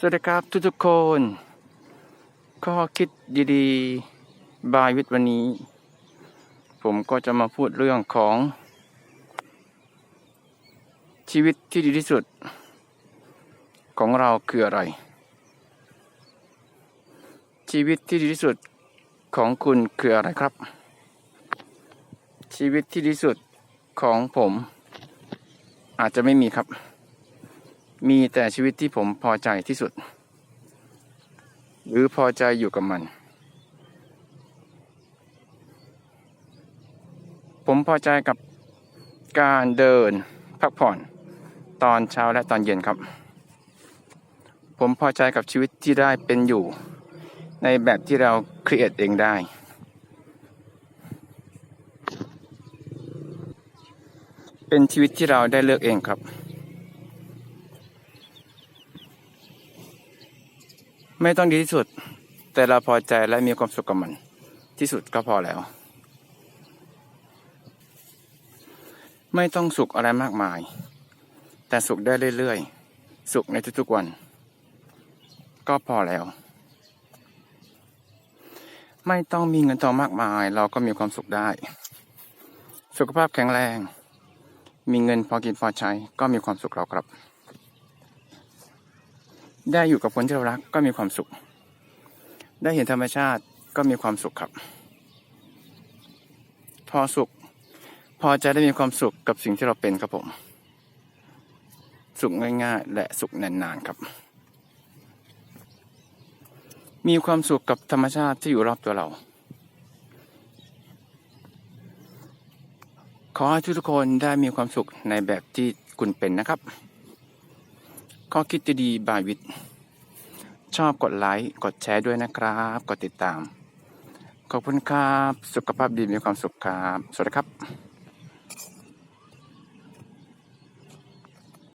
สวัสดีครับทุกทุกๆคน ก็คิดดีๆ บายวิทย์วันนี้ ผมก็จะมาพูดเรื่องของ ชีวิตที่ดีที่สุด ของเราคืออะไร ชีวิตที่ดีที่สุดของคุณคืออะไรครับ ชีวิตที่ดีที่สุดของผม อาจจะไม่มีครับ มีแต่ชีวิตที่ผมพอใจที่สุด หรือพอใจอยู่กับมัน ผมพอใจกับการเดินพักผ่อนตอนเช้าและตอนเย็นครับ ผมพอใจกับชีวิตที่ได้เป็นอยู่ ในแบบที่เราครีเอทเองได้ เป็นชีวิตที่เราได้เลือกเองครับ ไม่ต้องดีที่สุด แต่เราพอใจและมีความสุขกับมัน ที่สุดก็พอแล้ว ไม่ต้องสุขอะไรมากมาย แต่สุขได้เรื่อยๆ สุขในทุกๆวัน ก็พอแล้ว ไม่ต้องมีเงินทองมากมาย เราก็มีความสุขได้ สุขภาพแข็งแรง มีเงินพอกินพอใช้ก็มีความสุขเราครับ ได้อยู่กับคนที่เรารักก็มีความสุข ได้เห็นธรรมชาติก็มีความสุขครับ พอสุข พอจะได้มีความสุขกับสิ่งที่เราเป็นครับผม สุขง่ายๆ และสุขนานๆครับ มีความสุขกับธรรมชาติที่อยู่รอบตัวเรา ขอให้ทุกคนได้มีความสุขในแบบที่คุณเป็นนะครับ ข้อคิดดีๆบายวิทย์ชอบกดไลค์กดแชร์ด้วยนะครับ กดติดตาม ขอบคุณครับ สุขภาพดีมีความสุขครับ สวัสดีครับ